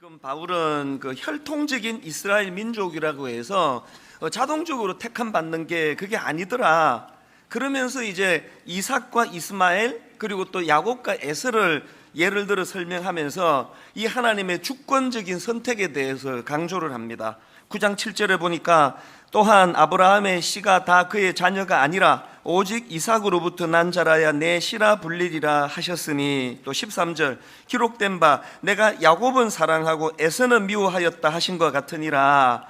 지금 바울은 그 혈통적인 이스라엘 민족이라고 해서 어, 자동적으로 택함 받는 게 그게 아니더라. 그러면서 이제 이삭과 이스마엘 그리고 또 야곱과 에서를 예를 들어 설명하면서 이 하나님의 주권적인 선택에 대해서 강조를 합니다. 9장 7절에 보니까 또한 아브라함의 씨가 다 그의 자녀가 아니라 오직 이삭으로부터 난 자라야 내 씨라 불리리라 하셨으니 또 13절 기록된 바 내가 야곱은 사랑하고 에서는 미워하였다 하신 것 같으니라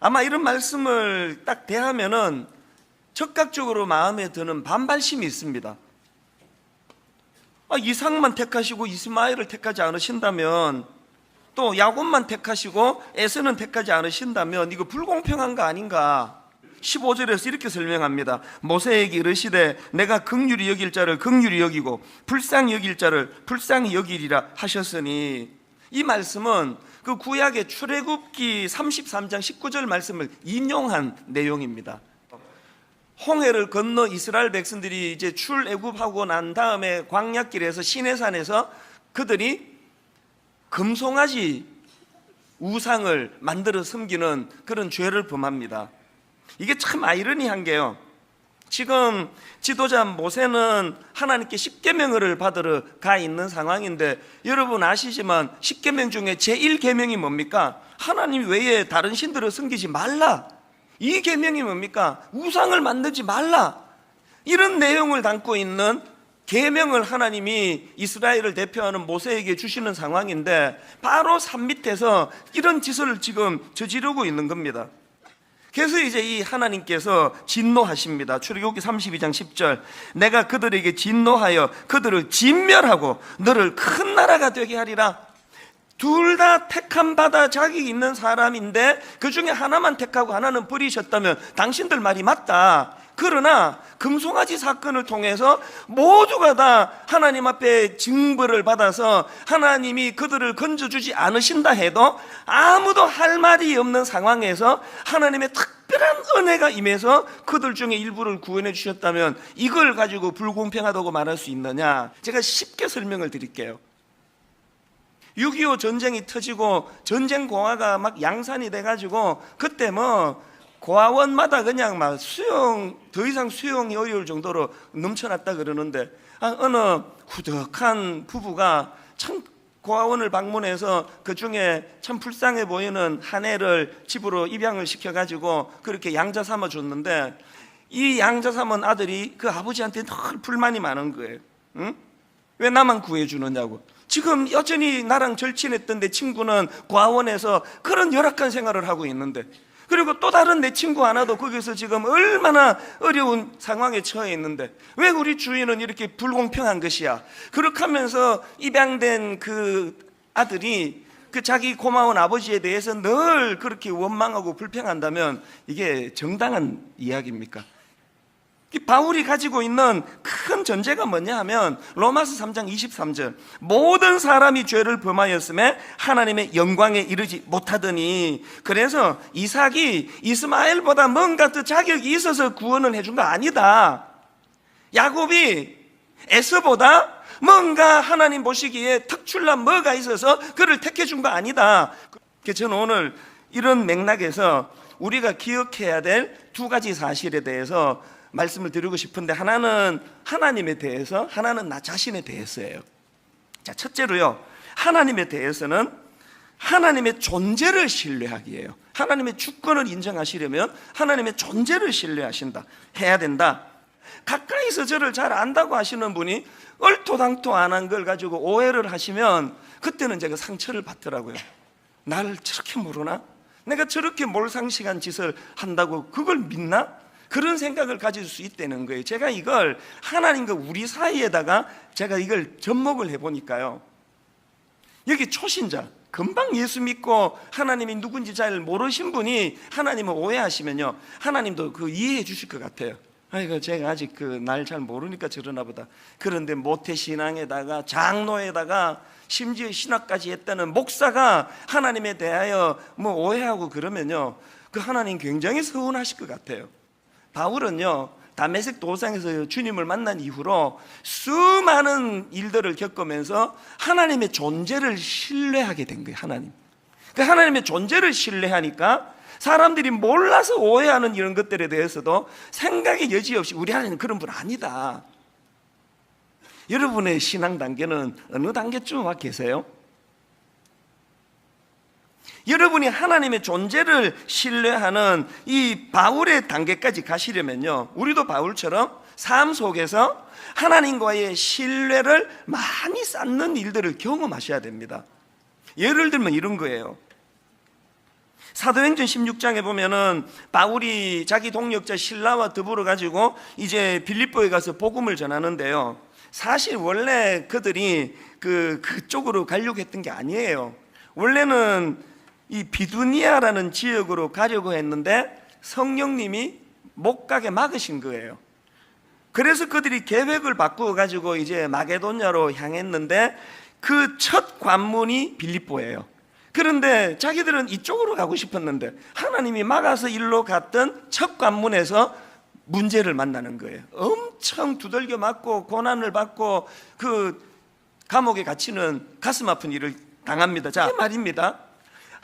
아마 이런 말씀을 딱 대하면은 적극적으로 마음에 드는 반발심이 있습니다. 아, 이삭만 택하시고 이스마엘을 택하지 않으신다면 또 야곱만 택하시고 에서는 택하지 않으신다면 이거 불공평한 거 아닌가? 15절에서 이렇게 설명합니다. 모세에게 이르시되 내가 극률이 여길 자를 극률이 여기고 불쌍히 여길 자를 불쌍히 여기리라 하셨으니 이 말씀은 그 구약의 출애굽기 33장 19절 말씀을 인용한 내용입니다. 홍해를 건너 이스라엘 백성들이 이제 출애굽하고 난 다음에 광야길에서 시내산에서 그들이 금송아지 우상을 만들어 섬기는 그런 죄를 범합니다. 이게 참 아이러니한 게요. 지금 지도자 모세는 하나님께 십계명을 받으러 가 있는 상황인데 여러분 아시지만 십계명 중에 제1계명이 뭡니까? 하나님 외에 다른 신들을 섬기지 말라. 이 계명이 뭡니까? 우상을 만들지 말라. 이런 내용을 담고 있는 계명을 하나님이 이스라엘을 대표하는 모세에게 주시는 상황인데 바로 산 밑에서 이런 짓을 지금 저지르고 있는 겁니다. 그래서 이제 이 하나님께서 진노하십니다. 출애굽기 32장 10절. 내가 그들에게 진노하여 그들을 진멸하고 너를 큰 나라가 되게 하리라. 둘 다 택함 받아 자격이 있는 사람인데 그 중에 하나만 택하고 하나는 버리셨다면 당신들 말이 맞다. 그러나 금송아지 사건을 통해서 모두가 다 하나님 앞에 징벌을 받아서 하나님이 그들을 건져주지 않으신다 해도 아무도 할 말이 없는 상황에서 하나님의 특별한 은혜가 임해서 그들 중에 일부를 구원해 주셨다면 이걸 가지고 불공평하다고 말할 수 있느냐? 제가 쉽게 설명을 드릴게요. 6.25 전쟁이 터지고 전쟁 공화가 막 양산이 돼가지고 그때 뭐 고아원마다 그냥 막 수용 더 이상 수용이 어려울 정도로 넘쳐났다 그러는데 아, 어느 후덕한 부부가 참 고아원을 방문해서 그 중에 참 불쌍해 보이는 한 애를 집으로 입양을 시켜가지고 그렇게 양자 삼아 줬는데 이 양자 삼은 아들이 그 아버지한테 늘 불만이 많은 거예요. 응? 왜 나만 구해주느냐고. 지금 여전히 나랑 절친했던 내 친구는 과원에서 그런 열악한 생활을 하고 있는데 그리고 또 다른 내 친구 하나도 거기서 지금 얼마나 어려운 상황에 처해 있는데 왜 우리 주인은 이렇게 불공평한 것이야? 그렇게 하면서 입양된 그 아들이 그 자기 고마운 아버지에 대해서 늘 그렇게 원망하고 불평한다면 이게 정당한 이야기입니까? 이 바울이 가지고 있는 큰 전제가 뭐냐 하면 로마서 3장 23절. 모든 사람이 죄를 범하였음에 하나님의 영광에 이르지 못하더니. 그래서 이삭이 이스마엘보다 뭔가 더 자격이 있어서 구원을 해준 거 아니다. 야곱이 에서보다 뭔가 하나님 보시기에 특출난 뭐가 있어서 그를 택해 준 거 아니다. 저는 오늘 이런 맥락에서 우리가 기억해야 될 두 가지 사실에 대해서 말씀을 드리고 싶은데 하나는 하나님에 대해서 하나는 나 자신에 대해서예요. 자, 첫째로요. 하나님에 대해서는 하나님의 존재를 신뢰하기예요. 하나님의 주권을 인정하시려면 하나님의 존재를 신뢰하신다. 해야 된다. 가까이서 저를 잘 안다고 하시는 분이 얼토당토 안 한 걸 가지고 오해를 하시면 그때는 제가 상처를 받더라고요. 나를 저렇게 모르나? 내가 저렇게 몰상식한 짓을 한다고 그걸 믿나? 그런 생각을 가질 수 있다는 거예요. 제가 이걸 하나님과 우리 사이에다가 제가 이걸 접목을 해보니까요. 여기 초신자, 금방 예수 믿고 하나님이 누군지 잘 모르신 분이 하나님을 오해하시면요. 하나님도 그 이해해 주실 것 같아요. 아이고, 제가 아직 그 날 잘 모르니까 저러나 보다. 그런데 모태신앙에다가 장로에다가 심지어 신학까지 했다는 목사가 하나님에 대하여 뭐 오해하고 그러면요. 그 하나님 굉장히 서운하실 것 같아요. 바울은요 다메섹 도상에서 주님을 만난 이후로 수많은 일들을 겪으면서 하나님의 존재를 신뢰하게 된 거예요. 하나님. 그 하나님의 존재를 신뢰하니까 사람들이 몰라서 오해하는 이런 것들에 대해서도 생각의 여지 없이 우리 하나님 그런 분 아니다. 여러분의 신앙 단계는 어느 단계쯤 와 계세요? 여러분이 하나님의 존재를 신뢰하는 이 바울의 단계까지 가시려면요, 우리도 바울처럼 삶 속에서 하나님과의 신뢰를 많이 쌓는 일들을 경험하셔야 됩니다. 예를 들면 이런 거예요. 사도행전 16장에 보면은 바울이 자기 동력자 신라와 더불어 가지고 이제 빌립보에 가서 복음을 전하는데요. 사실 원래 그들이 그 그쪽으로 가려고 했던 게 아니에요. 원래는 이 비두니아라는 지역으로 가려고 했는데 성령님이 못 가게 막으신 거예요. 그래서 그들이 계획을 바꾸어 가지고 이제 마게도냐로 향했는데 그 첫 관문이 빌립보예요. 그런데 자기들은 이쪽으로 가고 싶었는데 하나님이 막아서 일로 갔던 첫 관문에서 문제를 만나는 거예요. 엄청 두들겨 맞고 고난을 받고 그 감옥에 갇히는 가슴 아픈 일을 당합니다. 자, 이 말입니다.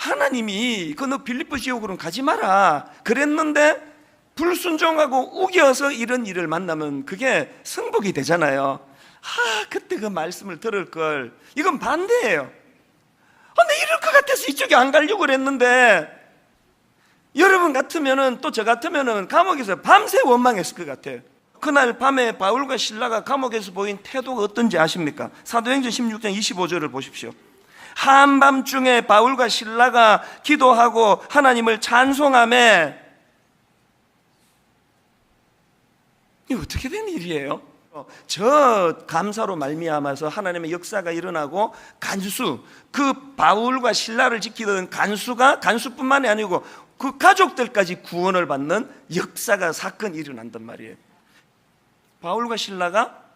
하나님이 그 너 빌립보 지옥으로는 가지 마라 그랬는데 불순종하고 우겨서 이런 일을 만나면 그게 승복이 되잖아요. 아, 그때 그 말씀을 들을 걸. 이건 반대예요. 아, 내 이럴 것 같아서 이쪽에 안 가려고 그랬는데 여러분 같으면은 또 저 같으면은 감옥에서 밤새 원망했을 것 같아요. 그날 밤에 바울과 신라가 감옥에서 보인 태도가 어떤지 아십니까? 사도행전 16장 25절을 보십시오. 한밤중에 바울과 신라가 기도하고 하나님을 찬송함에 이 어떻게 된 일이에요? 저 감사로 말미암아서 하나님의 역사가 일어나고 간수 그 바울과 신라를 지키던 간수가 간수뿐만이 아니고 그 가족들까지 구원을 받는 역사가 사건이 일어난단 말이에요. 바울과 신라가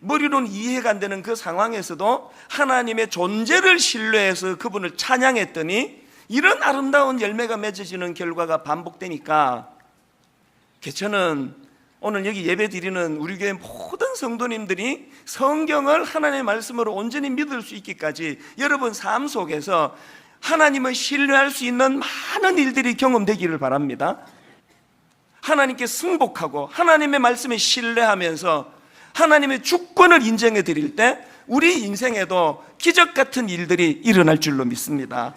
머리로는 이해가 안 되는 그 상황에서도 하나님의 존재를 신뢰해서 그분을 찬양했더니 이런 아름다운 열매가 맺어지는 결과가 반복되니까 개천은 오늘 여기 예배 드리는 우리 교회 모든 성도님들이 성경을 하나님의 말씀으로 온전히 믿을 수 있기까지 여러분 삶 속에서 하나님을 신뢰할 수 있는 많은 일들이 경험되기를 바랍니다. 하나님께 승복하고 하나님의 말씀에 신뢰하면서 하나님의 주권을 인정해 드릴 때 우리 인생에도 기적 같은 일들이 일어날 줄로 믿습니다.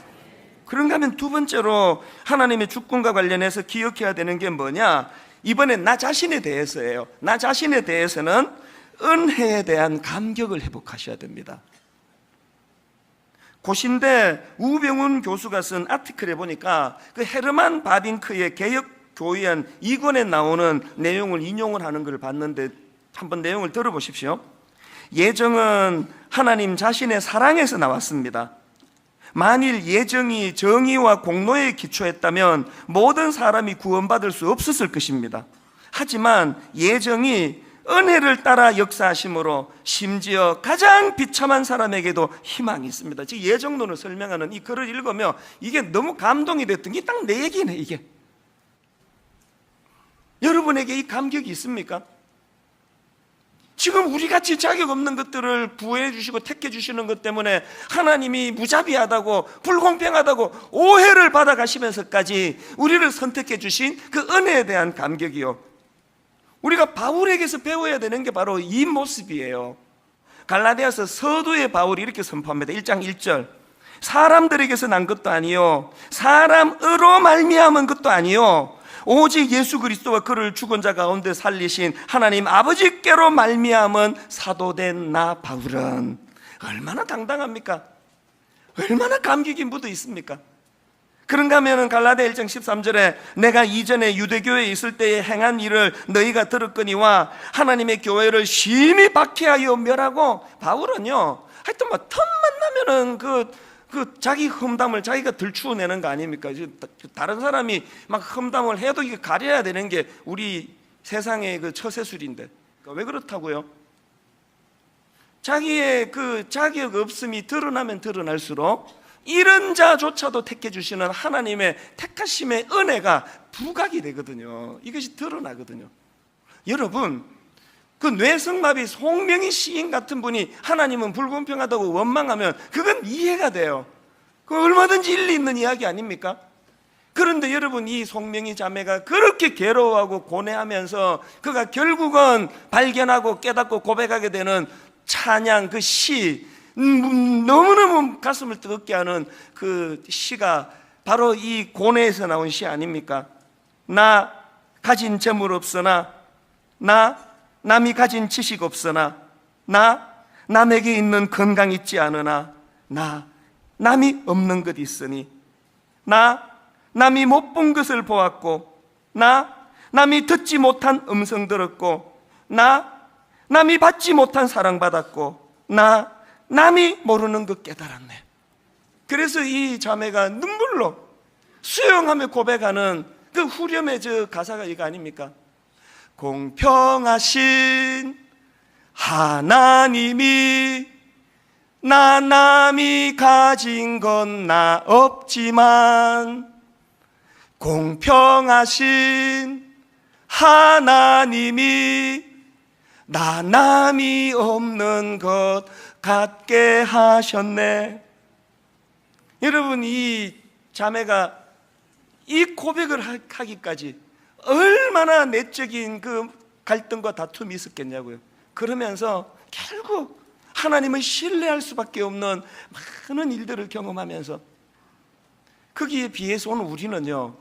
그런가 하면 두 번째로 하나님의 주권과 관련해서 기억해야 되는 게 뭐냐? 이번엔 나 자신에 대해서예요. 나 자신에 대해서는 은혜에 대한 감격을 회복하셔야 됩니다. 고신대 우병훈 교수가 쓴 아티클에 보니까 그 헤르만 바딩크의 개혁 교의안 2권에 나오는 내용을 인용을 하는 걸 봤는데 한번 내용을 들어보십시오. 예정은 하나님 자신의 사랑에서 나왔습니다. 만일 예정이 정의와 공로에 기초했다면 모든 사람이 구원받을 수 없었을 것입니다. 하지만 예정이 은혜를 따라 역사하심으로 심지어 가장 비참한 사람에게도 희망이 있습니다. 즉 예정론을 설명하는 이 글을 읽으며 이게 너무 감동이 됐던 게 딱 내 얘기네 이게. 여러분에게 이 감격이 있습니까? 지금 우리 같이 자격 없는 것들을 부해 주시고 택해 주시는 것 때문에 하나님이 무자비하다고 불공평하다고 오해를 받아 가시면서까지 우리를 선택해 주신 그 은혜에 대한 감격이요. 우리가 바울에게서 배워야 되는 게 바로 이 모습이에요. 갈라디아서 서두의 바울이 이렇게 선포합니다. 1장 1절. 사람들에게서 난 것도 아니요 사람으로 말미암은 것도 아니요 오직 예수 그리스도와 그를 죽은 자 가운데 살리신 하나님 아버지께로 말미암은 사도된 나 바울은 얼마나 당당합니까? 얼마나 감격이 묻어 있습니까? 그런가 하면은 갈라디아 1장 13절에 내가 이전에 유대교회에 있을 때에 행한 일을 너희가 들었거니와 하나님의 교회를 심히 박해하여 멸하고 바울은요 하여튼 뭐 틈만 나면은 그, 그 자기 험담을 자기가 들추어내는 거 아닙니까? 이제 다른 사람이 막 험담을 해도 이게 가려야 되는 게 우리 세상의 그 처세술인데 그러니까 왜 그렇다고요? 자기의 그 자격 없음이 드러나면 드러날수록 이런 자조차도 택해 주시는 하나님의 택하심의 은혜가 부각이 되거든요. 이것이 드러나거든요. 여러분, 그 뇌성마비 송명희 시인 같은 분이 하나님은 불공평하다고 원망하면 그건 이해가 돼요. 그 얼마든지 일리 있는 이야기 아닙니까? 그런데 여러분 이 송명희 자매가 그렇게 괴로워하고 고뇌하면서 그가 결국은 발견하고 깨닫고 고백하게 되는 찬양 그시 음, 너무너무 가슴을 뜨겁게 하는 그 시가 바로 이 고뇌에서 나온 시 아닙니까? 나 가진 재물 없으나 나 남이 가진 지식 없으나 나 남에게 있는 건강 있지 않으나 나 남이 없는 것 있으니 나 남이 못 본 것을 보았고 나 남이 듣지 못한 음성 들었고 나 남이 받지 못한 사랑 받았고 나 남이 모르는 것 깨달았네. 그래서 이 자매가 눈물로 수영하며 고백하는 그 후렴의 저 가사가 이거 아닙니까? 공평하신 하나님이 나 남이 가진 건 나 없지만 공평하신 하나님이 나 남이 없는 것 같게 하셨네. 여러분 이 자매가 이 고백을 하- 하기까지 얼마나 내적인 그 갈등과 다툼이 있었겠냐고요. 그러면서 결국 하나님을 신뢰할 수밖에 없는 많은 일들을 경험하면서 거기에 비해서 오늘 우리는요.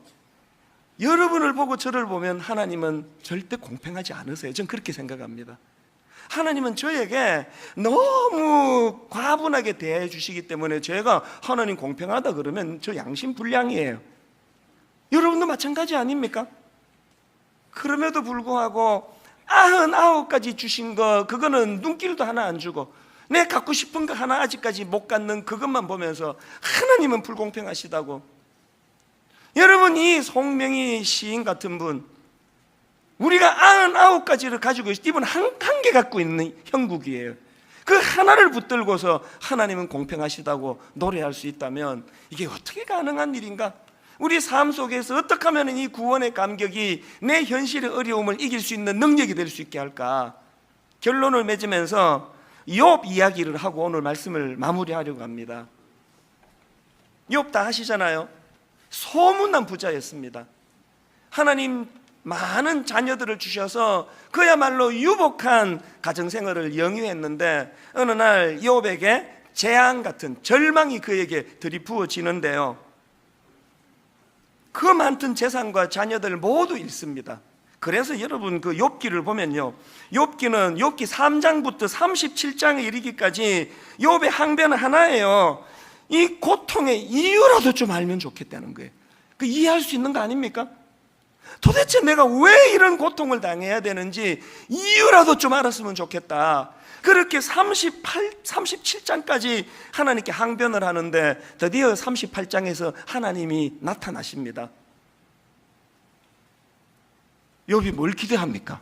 여러분을 보고 저를 보면 하나님은 절대 공평하지 않으세요. 전 그렇게 생각합니다. 하나님은 저에게 너무 과분하게 대해 주시기 때문에 제가 하나님 공평하다 그러면 저 양심 불량이에요. 여러분도 마찬가지 아닙니까? 그럼에도 불구하고 아흔 아홉 가지 주신 거 그거는 눈길도 하나 안 주고 내 갖고 싶은 거 하나 아직까지 못 갖는 그것만 보면서 하나님은 불공평하시다고 여러분 이 송명희 시인 같은 분 우리가 아흔 아홉 가지를 가지고 있어 이분 한, 한 개 갖고 있는 형국이에요 그 하나를 붙들고서 하나님은 공평하시다고 노래할 수 있다면 이게 어떻게 가능한 일인가? 우리 삶 속에서 어떻게 하면 이 구원의 감격이 내 현실의 어려움을 이길 수 있는 능력이 될 수 있게 할까? 결론을 맺으면서 욥 이야기를 하고 오늘 말씀을 마무리하려고 합니다. 욥다 하시잖아요. 소문난 부자였습니다. 하나님 많은 자녀들을 주셔서 그야말로 유복한 가정 생활을 영위했는데 어느 날 욥에게 재앙 같은 절망이 그에게 들이부어지는데요. 그 많던 재산과 자녀들 모두 잃습니다. 그래서 여러분 그 욥기를 보면요. 욥기는 욥기 3장부터 37장에 이르기까지 욥의 항변은 하나예요. 이 고통의 이유라도 좀 알면 좋겠다는 거예요. 그 이해할 수 있는 거 아닙니까? 도대체 내가 왜 이런 고통을 당해야 되는지 이유라도 좀 알았으면 좋겠다. 그렇게 38, 37장까지 하나님께 항변을 하는데 드디어 38장에서 하나님이 나타나십니다. 욥이 뭘 기대합니까?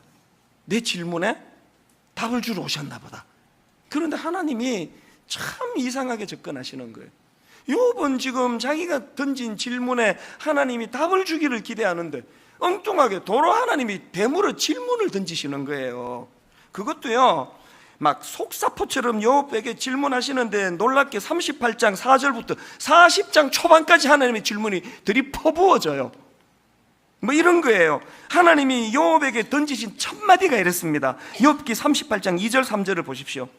내 질문에 답을 주러 오셨나 보다. 그런데 하나님이 참 이상하게 접근하시는 거예요. 욥은 지금 자기가 던진 질문에 하나님이 답을 주기를 기대하는데 엉뚱하게 도로 하나님이 대물어 질문을 던지시는 거예요. 그것도요. 막 속사포처럼 욥에게 질문하시는데 놀랍게 38장 4절부터 40장 초반까지 하나님의 질문이 들이 퍼부어져요. 뭐 이런 거예요. 하나님이 욥에게 던지신 첫 마디가 이랬습니다. 욥기 38장 2절 3절을 보십시오.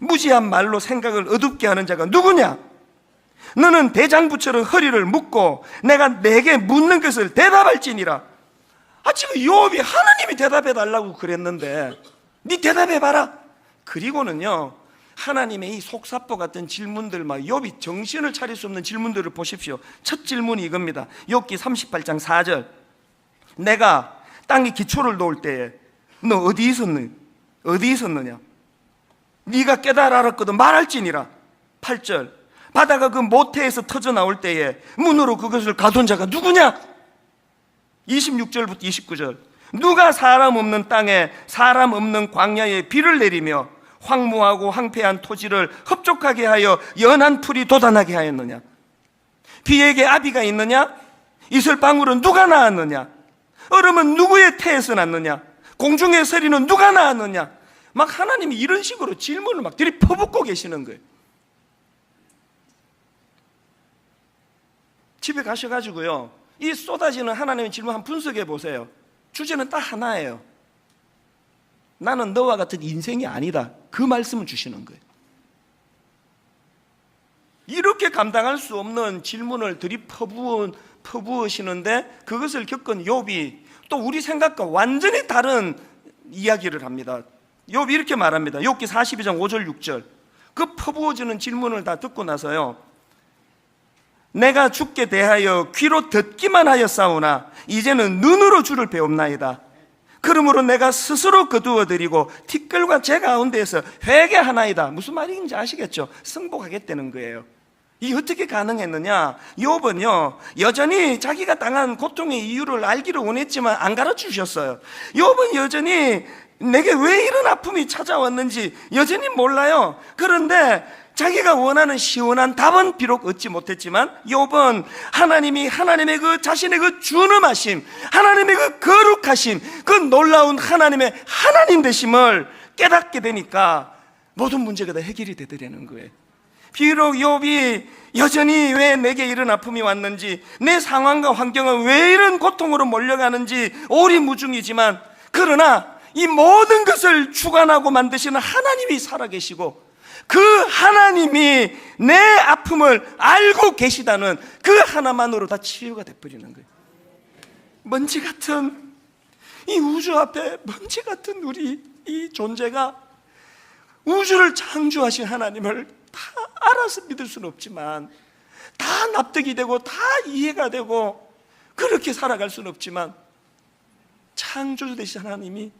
무지한 말로 생각을 어둡게 하는 자가 누구냐? 너는 대장부처럼 허리를 묶고 내가 내게 묻는 것을 대답할지니라. 아 지금 욥이 하나님이 대답해 달라고 그랬는데 네 대답해 봐라. 그리고는요. 하나님의 이 속사포 같은 질문들 막 욥이 정신을 차릴 수 없는 질문들을 보십시오. 첫 질문이 이겁니다. 욥기 38장 4절. 내가 땅에 기초를 놓을 때에 너 어디 있었느? 어디 있었느냐? 네가 깨달아 알았거든 말할지니라. 8절. 바다가 그 모태에서 터져 나올 때에 문으로 그것을 가둔 자가 누구냐? 26절부터 29절. 누가 사람 없는 땅에 사람 없는 광야에 비를 내리며 황무하고 황폐한 토지를 흡족하게 하여 연한 풀이 돋아나게 하였느냐? 비에게 아비가 있느냐? 이슬방울은 누가 낳았느냐? 얼음은 누구의 태에서 났느냐? 공중의 서리는 누가 낳았느냐? 막 하나님이 이런 식으로 질문을 막 들이 퍼붓고 계시는 거예요. 집에 가셔가지고요. 이 쏟아지는 하나님의 질문 한 분석해 보세요. 주제는 딱 하나예요. 나는 너와 같은 인생이 아니다. 그 말씀을 주시는 거예요. 이렇게 감당할 수 없는 질문을 들이퍼부은 퍼부으시는데 그것을 겪은 욥이 또 우리 생각과 완전히 다른 이야기를 합니다. 욥이 이렇게 말합니다. 욥기 42장 5절 6절. 그 퍼부어지는 질문을 다 듣고 나서요. 내가 죽게 대하여 귀로 듣기만 하였사오나 이제는 눈으로 주를 배웁나이다. 그러므로 내가 스스로 거두어 드리고 티끌과 제 가운데에서 회개하나이다. 무슨 말인지 아시겠죠? 승복하겠다는 거예요. 이 어떻게 가능했느냐? 욥은요 여전히 자기가 당한 고통의 이유를 알기를 원했지만 안 가르쳐 주셨어요. 욥은 여전히 내게 왜 이런 아픔이 찾아왔는지 여전히 몰라요. 그런데 자기가 원하는 시원한 답은 비록 얻지 못했지만 욥은 하나님이 하나님의 그 자신의 그 준엄하심, 하나님의 그 거룩하심, 그 놀라운 하나님의 하나님 되심을 깨닫게 되니까 모든 문제가 다 해결이 되더라는 거예요. 비록 욥이 여전히 왜 내게 이런 아픔이 왔는지 내 상황과 환경은 왜 이런 고통으로 몰려가는지 오리무중이지만 그러나 이 모든 것을 주관하고 만드시는 하나님이 살아계시고 그 하나님이 내 아픔을 알고 계시다는 그 하나만으로 다 치유가 돼버리는 거예요. 먼지 같은 이 우주 앞에 먼지 같은 우리 이 존재가 우주를 창조하신 하나님을 다 알아서 믿을 수는 없지만 다 납득이 되고 다 이해가 되고 그렇게 살아갈 수는 없지만 창조주 되신 하나님이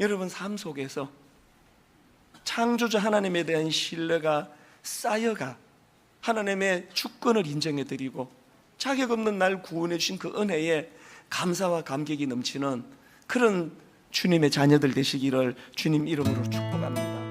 여러분 삶 속에서 창조주 하나님에 대한 신뢰가 쌓여가 하나님의 주권을 인정해 드리고 자격 없는 날 구원해 주신 그 은혜에 감사와 감격이 넘치는 그런 주님의 자녀들 되시기를 주님 이름으로 축복합니다.